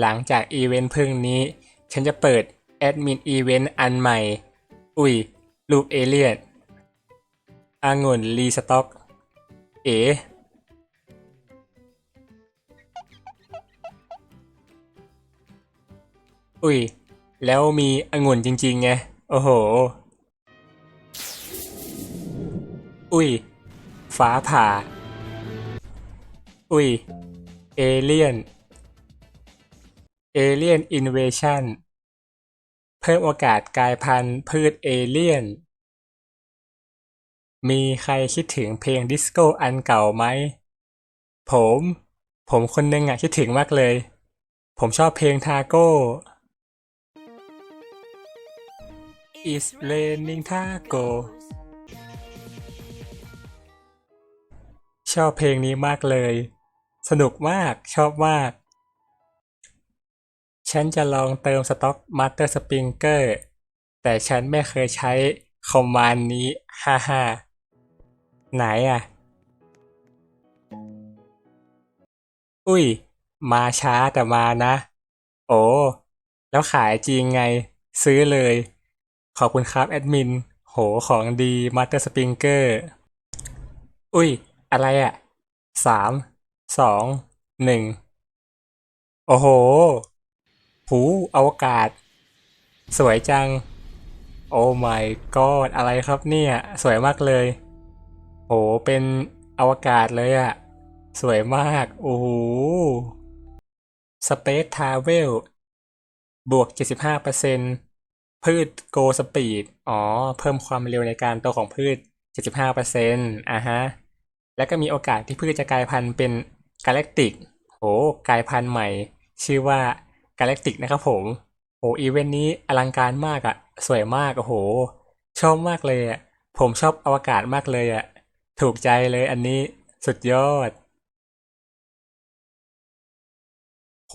หลังจากอีเวนต์พึ่งนี้ ฉันจะเปิดแอดมินอีเวนต์อันใหม่ อุ้ย รูปเอเลียนอางุ่นรีสต็อก เอ๋อุ้ย แล้วมีองุ่นจริงๆไง โอ้โห อุ้ย ฟ้าผ่า อุ้ย เอเลียน เอเลียนอินเวชั่น เพิ่มโอกาสกลายพันธุ์พืชเอเลียน มีใครคิดถึงเพลงดิสโก้อันเก่าไหม ผม ผมคนหนึ่งอะคิดถึงมากเลย ผมชอบเพลงทาโก้ It's raining taco ชอบเพลงนี้มากเลย สนุกมากชอบมาก ฉันจะลองเติมสต็อกมาสเตอร์สปริงเกอร์แต่ฉันไม่เคยใช้คอมมานด์นี้ ฮ่าฮ่าไหนอะ อุ้ย มาช้าแต่มานะ โอ้ แล้วขายจริงไง ซื้อเลย ขอบคุณครับแอดมิน โหของดีมาสเตอร์สปริงเกอร์ อุ้ย อะไรอะสาม สอง หนึ่ง โอ้โห หูอวกาศ สวยจัง โอ้ my god อะไรครับเนี่ย สวยมากเลย โห เป็นอวกาศเลยอะสวยมาก โอ้โห Space Travel บวก 75%พืช Go Speed อ๋อ เพิ่มความเร็วในการโตของพืช 75%อ่าฮะ แล้วก็มีโอกาสที่พืชจะกลายพันธุ์เป็นกาแล็กติก โห กลายพันธุ์ใหม่ ชื่อว่า กาแล็กติกนะครับผมโหอีเวนต์นี้อลังการมากอะสวยมากโอ้โห ชอบมากเลยอะผมชอบอวกาศมากเลยอะถูกใจเลยอันนี้สุดยอดโห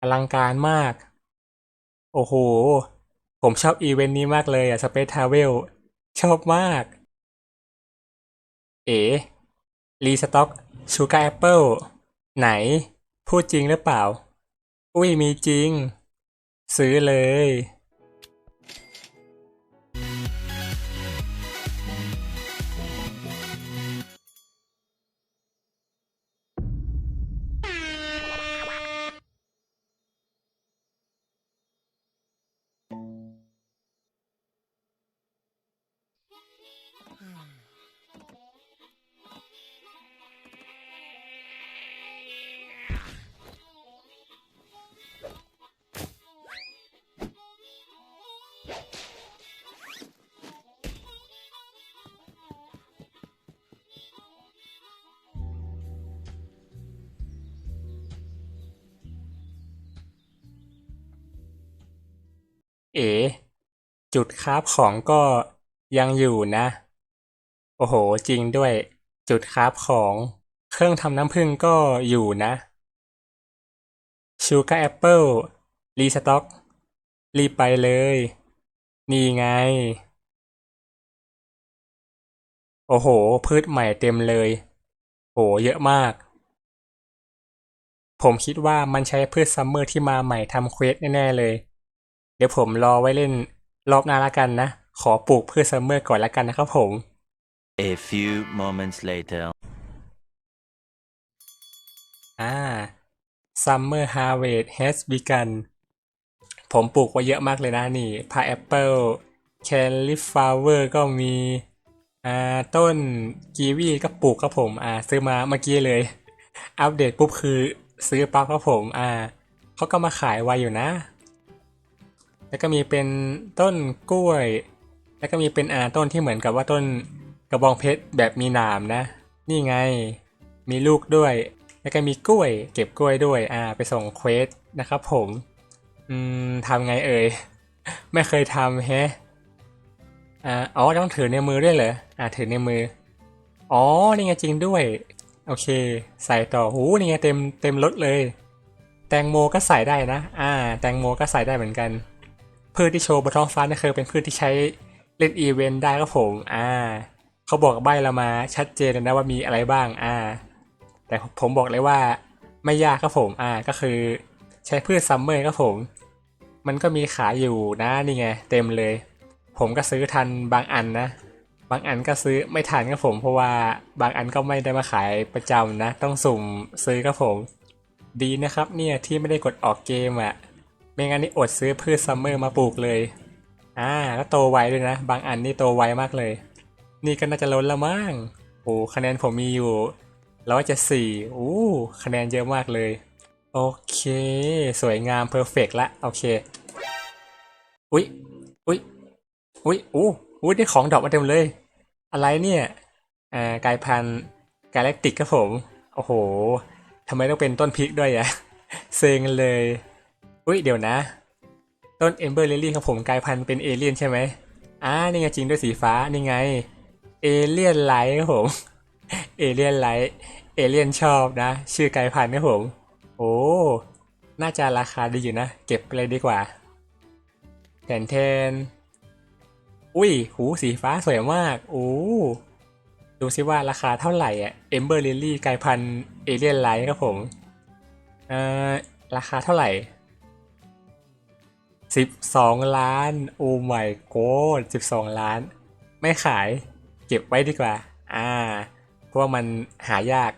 อลังการมาก โอ้โห ผมชอบอีเวนต์นี้มากเลยอะ Space Travel ชอบมาก เอ๋รีสต็อกชูการ์แอปเปิลไหน พูดจริงหรือเปล่า อุ้ยมีจริง ซื้อเลย เอ๋ จุดคราฟของก็ยังอยู่นะ โอ้โห จริงด้วย จุดคราฟของเครื่องทำน้ำผึ้งก็อยู่นะชูการ์แอปเปิลรีสต็อก รีบไปเลย นี่ไง โอ้โห พืชใหม่เต็มเลย โห เยอะมาก ผมคิดว่ามันใช้พืชซัมเมอร์ที่มาใหม่ทำเควสแน่ ๆ เลย เดี๋ยวผมรอไว้เล่นรอบหน้าละกันนะ ขอปลูกพืชซัมเมอร์ก่อนละกันนะครับผม A few moments later. อ่า Summer Harvest has begun ผมปลูกไว้เยอะมากเลยนะนี่พาแอปเปิลแคลิฟลาเวอร์ก็มีอ่าต้นกีวีก็ปลูกครับผม อ่า ซื้อมาเมื่อกี้เลย อัปเดตปุ๊บคือซื้อปั๊บครับผม อ่าเขาก็มาขายไวอยู่นะ แล้วก็มีเป็นต้นกล้วย แล้วก็มีเป็นอาต้นที่เหมือนกับว่าต้นกระบองเพชรแบบมีหนามนะ นี่ไง มีลูกด้วย แล้วก็มีกล้วย เก็บกล้วยด้วย อ่า ไปส่งเควสนะครับผม อืมทำไงเอ่ย ไม่เคยทำแฮะอ่าอ๋อ ต้องถือในมือด้วยเหรอ อ่า ถือในมือ อ๋อ นี่ไงจริงด้วย โอเค ใส่ต่อ หู นี่ไงเต็มเต็มรถเลย แตงโมก็ใส่ได้นะ อ่า แตงโมก็ใส่ได้เหมือนกัน พืชที่โชว์บนท้องฟ้านี่คือเป็นพืชที่ใช้เล่นอีเวนต์ได้ครับผม อ่า เขาบอกใบเรามาชัดเจนเลยนะว่ามีอะไรบ้าง อ่า แต่ผมบอกเลยว่าไม่ยากครับผม อ่า ก็คือใช้พืชซัมเมอร์ครับผม มันก็มีขายอยู่นะนี่ไง เต็มเลย ผมก็ซื้อทันบางอันนะ บางอันก็ซื้อไม่ทันครับผม เพราะว่าบางอันก็ไม่ได้มาขายประจำนะ ต้องสุ่มซื้อครับผม ดีนะครับ เนี่ยที่ไม่ได้กดออกเกมอะ่ะ ไม่งั้นนี่อดซื้อพืชซัมเมอร์มาปลูกเลย อ่าก็โตไวด้วยนะ บางอันนี่โตไวมากเลย นี่ก็น่าจะล้นล้วมั้งโอ้คะแนนผมมีอยู่ร้อยเจ็ดสี่อู้คะแนนเยอะมากเลย โอเค สวยงามเพอร์เฟกละ โอเค อุ๊ย อุ๊ย อุ๊ย อู้อุ๊ยได้ของดอกมาเต็มเลย อะไรเนี่ย อ่ากลายพันธุ์กาแล็กติกครับผม โอ้โหทำไมต้องเป็นต้นพริกด้วยอะเซ็งเลย อุ๊ยเดี๋ยวนะ ต้นเอมเบอร์ลิลี่ครับผมกลายพันธุ์เป็นเอเลี่ยนใช่ไหมอ่านี่ไงจริงด้วยสีฟ้านี่ไงเอเลี่ยนไลท์ครับผมเอเลี่ยนไลท์เอเลี่ยนชอบนะ ชื่อกลายพันธุ์ครับผม โอ้น่าจะราคาดีอยู่นะ เก็บไปเลยดีกว่าแทนแทนอุ้ย หูสีฟ้าสวยมากโอ้ดูซิว่าราคาเท่าไหร่อะเอมเบอร์ลิลลี่กลายพันธุ์เอเลียนไลท์ครับผม เอ่อ ราคาเท่าไหร่ สิบสองล้าน โอ้ my god สิบสองล้าน ไม่ขาย เก็บไว้ดีกว่า อ่า เพราะว่ามันหายาก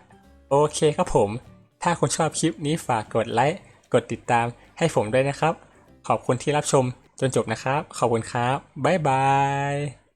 โอเคครับผม ถ้าคุณชอบคลิปนี้ฝากกดไลค์ กดติดตามให้ผมด้วยนะครับ ขอบคุณที่รับชมจนจบนะครับ ขอบคุณครับ บ๊ายบาย